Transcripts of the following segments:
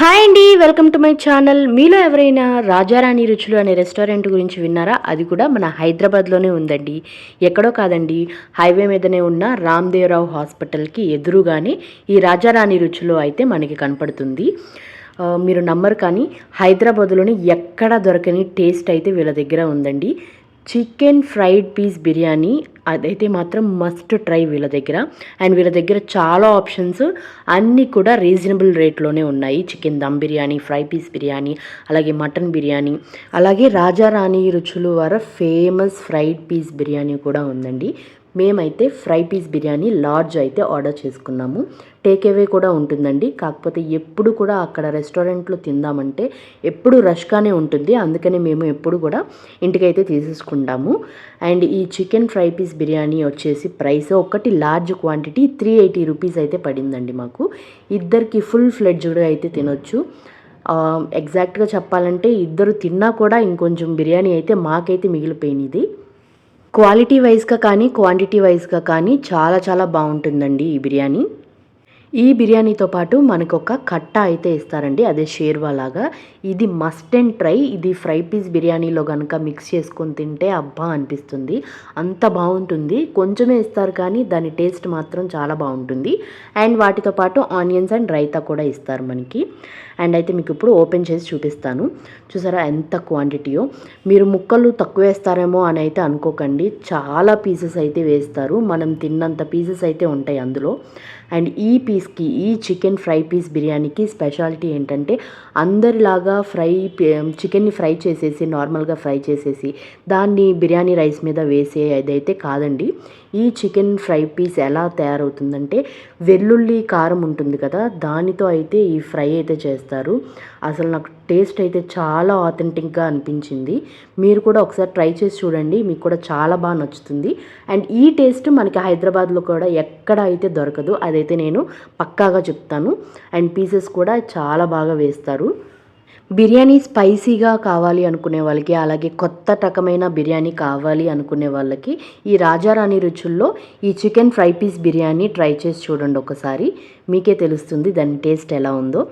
Hi అండి welcome to my channel. మీలో ఎవరైనా రాజారాణి రుచులు అనే రెస్టారెంట్ గురించి విన్నారా? అది కూడా మన హైదరాబాద్లోనే ఉందండి. ఎక్కడో కాదండి హైవే మీదనే ఉన్న రామ్దేవరావు హాస్పిటల్కి ఎదురుగానే ఈ రాజారాణి రుచులు అయితే మనకి కనపడుతుంది. మీరు నమ్మరు కానీ హైదరాబాద్లోని ఎక్కడ దొరకని టేస్ట్ అయితే వీళ్ళ దగ్గర ఉందండి. చికెన్ ఫ్రైడ్ పీస్ బిర్యానీ అదైతే మాత్రం మస్ట్ ట్రై వీళ్ళ దగ్గర. అండ్ వీళ్ళ దగ్గర చాలా ఆప్షన్స్ అన్నీ కూడా రీజనబుల్ రేట్లోనే ఉన్నాయి. Chicken dum biryani fry piece biryani అలాగే మటన్ బిర్యానీ అలాగే రాజారాణి రుచులు వారి ఫేమస్ ఫ్రైడ్ పీస్ బిర్యానీ కూడా ఉందండి. మేమైతే ఫ్రై పీస్ బిర్యానీ లార్జ్ అయితే ఆర్డర్ చేసుకున్నాము. టేక్ అవే కూడా ఉంటుందండి. కాకపోతే ఎప్పుడు కూడా అక్కడ రెస్టారెంట్లో తిందామంటే ఎప్పుడు రష్గానే ఉంటుంది. అందుకని మేము ఎప్పుడు కూడా ఇంటికైతే తీసేసుకుంటాము. అండ్ ఈ చికెన్ ఫ్రై పీస్ బిర్యానీ వచ్చేసి ప్రైస్ ఒకటి large quantity three eighty rupees అయితే పడిందండి మాకు. ఇద్దరికి ఫుల్ ఫ్లెడ్జ్డ్ అయితే తినొచ్చు. ఎగ్జాక్ట్గా చెప్పాలంటే ఇద్దరు తిన్నా కూడా ఇంకొంచెం బిర్యానీ అయితే మాకైతే మిగిలిపోయినది. క్వాలిటీ వైజ్గా కానీ క్వాంటిటీ వైజ్గా కానీ చాలా చాలా బాగుంటుందండి ఈ బిర్యానీ. ఈ బిర్యానీతో పాటు మనకు ఒక కట్ట అయితే ఇస్తారండి. అదే షేర్వా లాగా. ఇది మస్ట్ అండ్ ట్రై. ఇది ఫ్రై పీస్ బిర్యానీలో కనుక మిక్స్ చేసుకొని తింటే అబ్బా అనిపిస్తుంది. అంత బాగుంటుంది. కొంచెమే ఇస్తారు కానీ దాని టేస్ట్ మాత్రం చాలా బాగుంటుంది. అండ్ వాటితో పాటు ఆనియన్స్ అండ్ రైతా కూడా ఇస్తారు మనకి. అండ్ అయితే మీకు ఇప్పుడు ఓపెన్ చేసి చూపిస్తాను. చూసారా ఎంత క్వాంటిటీయో. మీరు ముక్కలు తక్కువ వేస్తారేమో అని అయితే అనుకోకండి. చాలా పీసెస్ అయితే వేస్తారు. మనం తిన్నంత పీసెస్ అయితే ఉంటాయి అందులో. అండ్ ఈ పీస్ పీస్కి ఈ చికెన్ ఫ్రై పీస్ బిర్యానీకి స్పెషాలిటీ ఏంటంటే అందరిలాగా ఫ్రై చికెన్ని ఫ్రై చేసేసి నార్మల్గా ఫ్రై చేసేసి దాన్ని బిర్యానీ రైస్ మీద వేసే అదైతే కాదండి. ఈ చికెన్ ఫ్రై పీస్ ఎలా తయారవుతుందంటే వెల్లుల్లి కారం ఉంటుంది కదా దానితో అయితే ఈ ఫ్రై అయితే చేస్తారు. అసలు నాకు టేస్ట్ అయితే చాలా ఆథెంటిక్గా అనిపించింది. మీరు కూడా ఒకసారి ట్రై చేసి చూడండి. మీకు కూడా చాలా బాగా నచ్చుతుంది. అండ్ ఈ టేస్ట్ మనకి హైదరాబాద్లో కూడా ఎక్కడ అయితే దొరకదు అదైతే నేను పక్కాగా చెప్తాను. అండ్ పీసెస్ కూడా చాలా బాగా వేస్తారు. బిర్యానీ స్పైసీగా కావాలి అనుకునే వాళ్ళకి అలాగే కొత్త రకమైన బిర్యానీ కావాలి అనుకునే వాళ్ళకి ఈ రాజారాణి రుచుల్లో ఈ chicken fry piece biryani try చేసి చూడండి ఒకసారి. మీకే తెలుస్తుంది దాని టేస్ట్ ఎలా ఉందో.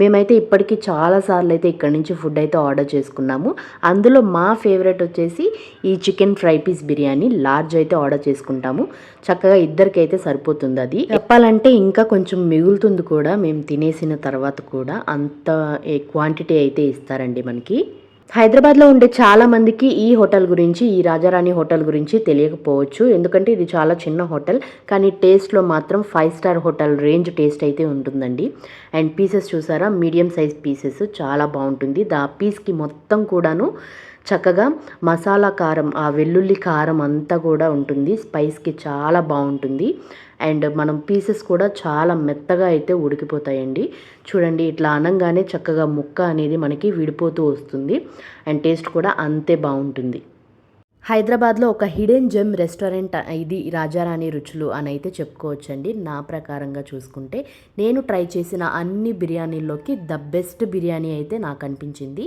మేమైతే ఇప్పటికీ చాలాసార్లు అయితే ఇక్కడ నుంచి ఫుడ్ అయితే ఆర్డర్ చేసుకున్నాము. అందులో మా ఫేవరెట్ వచ్చేసి ఈ chicken fry piece biryani large అయితే ఆర్డర్ చేసుకుంటాము. చక్కగా ఇద్దరికైతే సరిపోతుంది అది. చెప్పాలంటే ఇంకా కొంచెం మిగులుతుంది కూడా మేము తినేసిన తర్వాత కూడా అంత క్వాంటిటీ అయితే ఇస్తారండి మనకి. హైదరాబాద్లో ఉండే చాలా మందికి ఈ హోటల్ గురించి ఈ రాజారాణి హోటల్ గురించి తెలియకపోవచ్చు. ఎందుకంటే ఇది చాలా చిన్న హోటల్. కానీ టేస్ట్లో మాత్రం five star hotel range taste అయితే ఉంటుందండి. అండ్ పీసెస్ చూసారా? Medium size pieces. చాలా బాగుంటుంది. దా పీస్కి మొత్తం కూడాను చక్కగా మసాలా కారం ఆ వెల్లుల్లి కారం అంతా కూడా ఉంటుంది. స్పైస్కి చాలా బాగుంటుంది. అండ్ మనం పీసెస్ కూడా చాలా మెత్తగా అయితే ఉడికిపోతాయండి. చూడండి ఇట్లా అనంగానే చక్కగా ముక్క అనేది మనకి విడిపోతూ వస్తుంది. అండ్ టేస్ట్ కూడా అంతే బాగుంటుంది. హైదరాబాద్లో ఒక హిడెన్ జెమ్ రెస్టారెంట్ ఇది రాజారాణి రుచులు అని అయితే చెప్పుకోవచ్చండి. నా ప్రకారంగా చూసుకుంటే నేను ట్రై చేసిన అన్ని బిర్యానీల్లోకి ద బెస్ట్ బిర్యానీ అయితే నాకు అనిపించింది.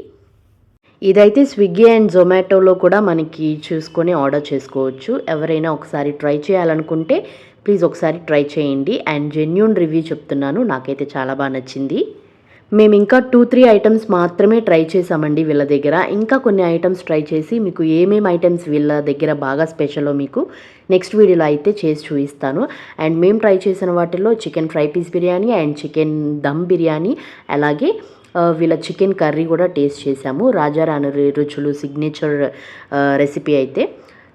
ఇదైతే స్విగ్గీ అండ్ జొమాటోలో కూడా మనకి చూసుకొని ఆర్డర్ చేసుకోవచ్చు. ఎవరైనా ఒకసారి ట్రై చేయాలనుకుంటే ప్లీజ్ ఒకసారి ట్రై చేయండి. అండ్ జెన్యున్ రివ్యూ చెప్తున్నాను. నాకైతే చాలా బాగా నచ్చింది. మేము ఇంకా టూ త్రీ ఐటమ్స్ మాత్రమే ట్రై చేసామండి వీళ్ళ దగ్గర. ఇంకా కొన్ని ఐటమ్స్ ట్రై చేసి మీకు ఏమేమి ఐటమ్స్ వీళ్ళ దగ్గర బాగా స్పెషలో మీకు నెక్స్ట్ వీడియోలో అయితే చేసి చూపిస్తాను. అండ్ మేము ట్రై చేసిన వాటిల్లో chicken fry piece biryani and chicken dum biryani అలాగే వీళ్ళ చికెన్ కర్రీ కూడా టేస్ట్ చేశాము. రాజారాణి రుచులు సిగ్నేచర్ రెసిపీ అయితే.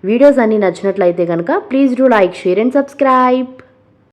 వీడియోస్ అన్నీ నచ్చినట్లయితే కనుక please do like share and subscribe